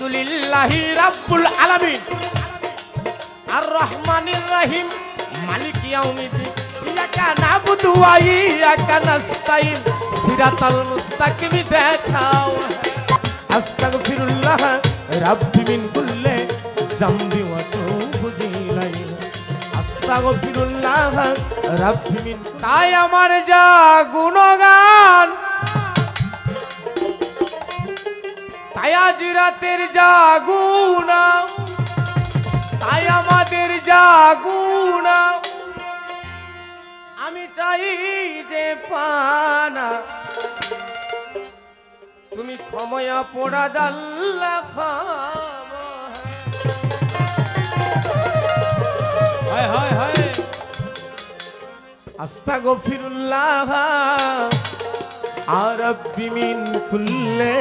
আলহামদুলিল্লাহি রাব্বুল আলামিন। আর রহমানির রহিম। মালিক ইয়াউমিদ্দিন। ইয়াকা নাবুদু ওয়া ইয়াকা নাস্তাইন সিরাতাল মুস্তাকিম দেখাও। আস্তাগফিরুল্লাহ রাব্বি মিন কুল্লি যামবি ওয়া তুবু ইলাইহি। আস্তাগফিরুল্লাহ রাব্বি মিন তাই আমার যা গুণগান। তাই আজ রাতের জাগুনা। তাই আমাদের জাগুনা। আমি চাই যে পানা। তুমি ক্ষময়া পোড়া দাল্লা খামা হায় হায় হায়। আস্তাগফিরুল্লাহ আরব্বি মিন কুল্লে।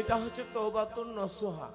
এটা হচ্ছে তৌবাতুন নসুহা।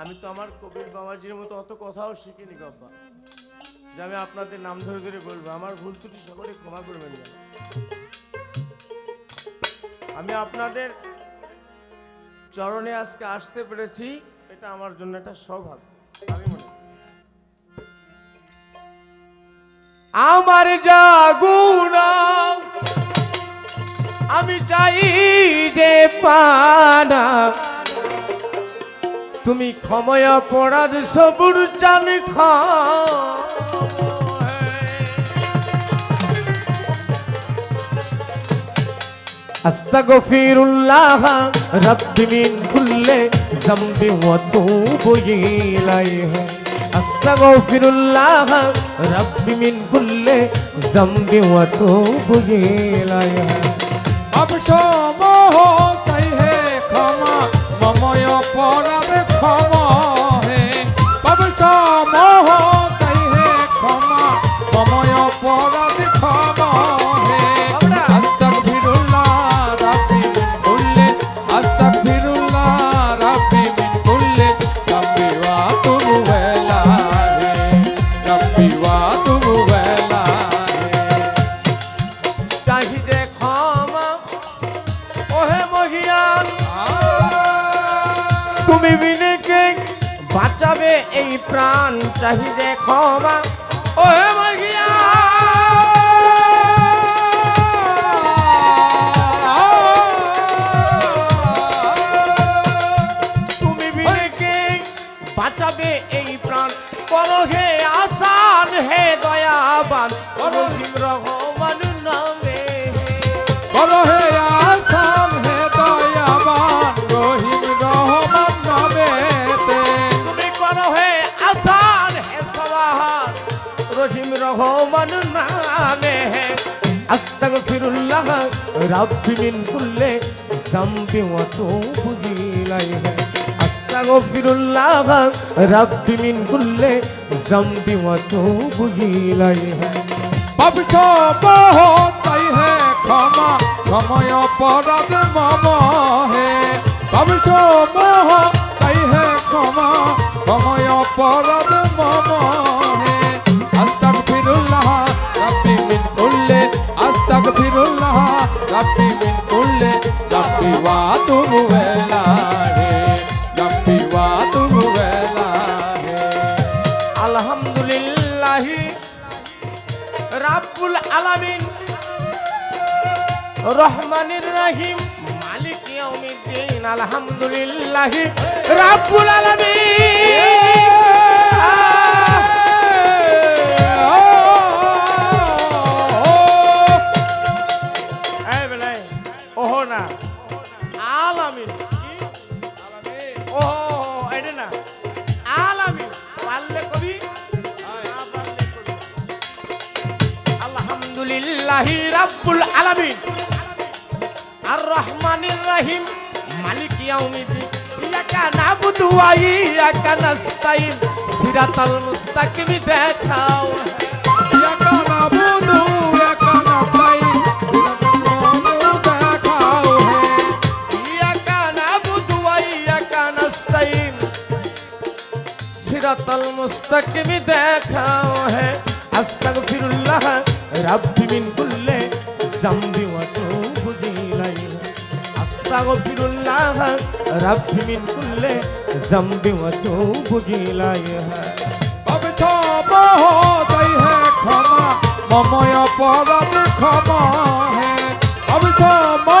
আমি তো আমার কবির বাবাজির মতো অত কথাও শিখিনি, গব্বা। যে আমি আপনাদের নাম ধরে ধরে বলব, আমার ভুল ত্রুটি সকলে ক্ষমা করবেন না আমি আপনাদের চরণে আজকে আসতে পেরেছি, এটা আমার জন্য একটা সৌভাগ্য। আমার যা গুণা আমি চাই যে পানা। তুমি ক্ষময় পড়ার সবুর চান খ আস্তাগফিরুল্লাহ, রব্বি মিন কুল্লি যামবি ওয়া তুবু ইলাইহি। أستغفر الله ربي من كل ذنب وأتوب إليه أبشر বাঁচাবে এই প্রাণ চাহিদে ক্ষমা। মিন কুল্লি যামবি ওয়া তুবু ইলাইহি। আস্তাগফিরুল্লাহ, রাব্বি মিন কুল্লি যামবি ওয়া তুবু ইলাইহি। পাপছ মোহ চাই হে, ক্ষমা, ক্ষময় অপরাধ মম হে। পাপছ মোহ চাই হে, ক্ষমা, ক্ষময় অপরাধ আলহামদুলিল্লাহি রাব্বুল আলামিন রহমানির রহিম মালিক ইয়াউমিদ্দিন আলহামদুলিল্লাহি রাব্বুল আলামিন। ওহো না। আলামিন। ওহো এটা না। আলামিন। পারলে কবি আলহামদুলিল্লাহি রাব্বুল আলামিন। আর রহমানির রহিম। মালিক ইয়াউমিদ্দিন। ইয়াকা নাবুদু ওয়া ইয়াকা নাস্তাইন সিরাতাল মুস্তাকিম। দেখাও। ইয়াকা নাবুদু সিরাতাল মুস্তাকিম দেখাও হে। আস্তাগফিরুল্লাহ, রাব্বি মিন কুল্লি জামবি ওয়া তুবু ইলাইহি। আস্তাগফিরুল্লাহ, রাব্বি মিন কুল্লি জামবি ওয়া তুবু ইলাইহি। তবে তওবা হই হে ক্ষমা, মময় অপরাধ ক্ষমা হে। তবে তওবা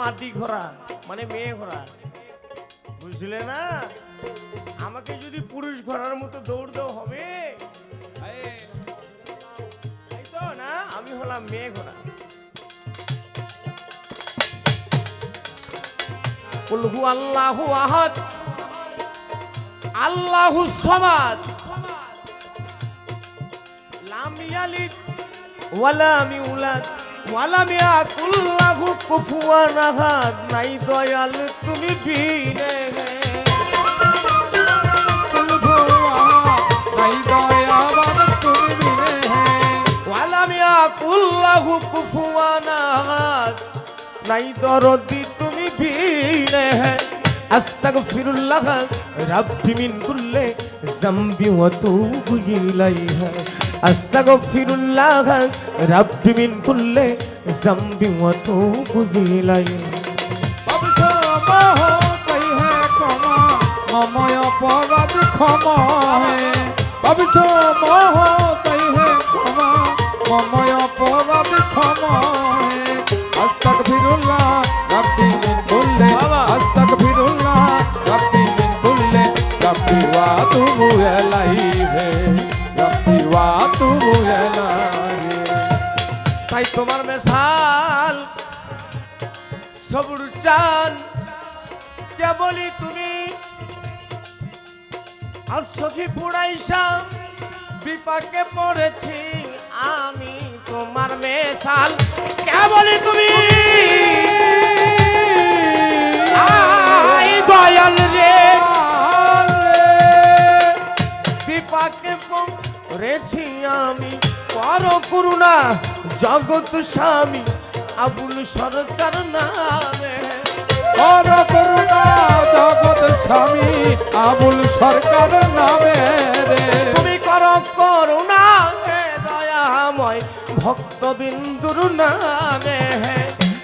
মাটি ঘোড়া মানে মেয়ে ঘোড়া। বুঝলে না? আমাকে যদি পুরুষ ঘোড়ার মতো দৌড় দেওয়া হবে তাই তো না আমি হলাম মেয়ে ঘোড়া। কুলহু আল্লাহু আহাদ আল্লাহু সামাদ। লাম ইয়ালিদ ওয়ালাম ইউলাদ। ওয়ালাম ইয়াকুল লাহু কুফুয়ান আহাদ নাই দয়াল তুমি বিনে নাই দয়াবান তুমি বিনে হে ওয়ালাম ইয়াকুল লাহু কুফুয়ান আহাদ নাই দরদি তুমি বিনে আস্তাগফিরুল্লাহ রাব্বি মিন কুল্লি যামবি ওয়া তুবু ইলাইহা। আস্তাগফিরুল্লাহ, রাব্বি মিন কুল্লি যামবি ওয়া তুবু ইলাইহা। পাবিছ মোহ চাই হে ক্ষমা, মময় অপরাধ ক্ষমা হে। পাবিছ মোহ চাই হে ক্ষমা, মময় তোমার মেশাল, সবুর চান কেবলই তুমি? আর সখী পুড়াইসা বিপাকে পড়েছি আমি তোমার মেশাল। কেবলই তুমি? দয়াল পড়েছি আমি। পর করুণা। জগৎ স্বামী আবুল সরকার নামে। কর করুণা জগৎ স্বামী আবুল সরকার নামে তুমি কর করুণা দয়াময় ভক্তবিন্দুর নামে।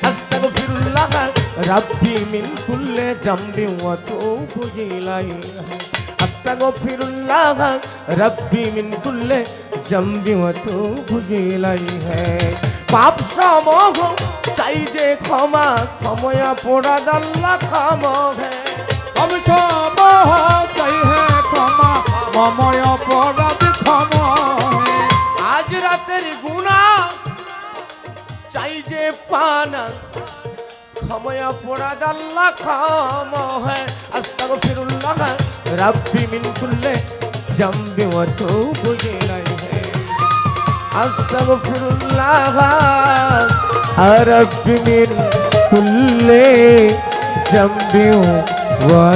আস্তাগফিরুল্লাহ রাব্বি মিন কুল্লি জামবি ওয়া তুবু ইলাইহি। আস্তাগফিরুল্লাহ, রাব্বি মিন কুল্লি জামবি ওয়া তুবু ইলাইহি। পাপ সমহ চাই যে ক্ষমা, ক্ষময়া পোড়া দাল্লা অবিছ মোহ চাই হে ক্ষমা মময় অপরাধ ক্ষমা হে আজ রাতের গুণা চাই যে পানা ক্ষময়া পোড়া দাল্লা খাম হ্যাঁ আস্তাগফিরুল্লাহ রাব্বি মিন কুল্লে জামবি ওয়া তুবু ইলাইহি। আস্তাগফিরুল্লাহ রাব্বি মিন কুল্লে জামবি ওয়া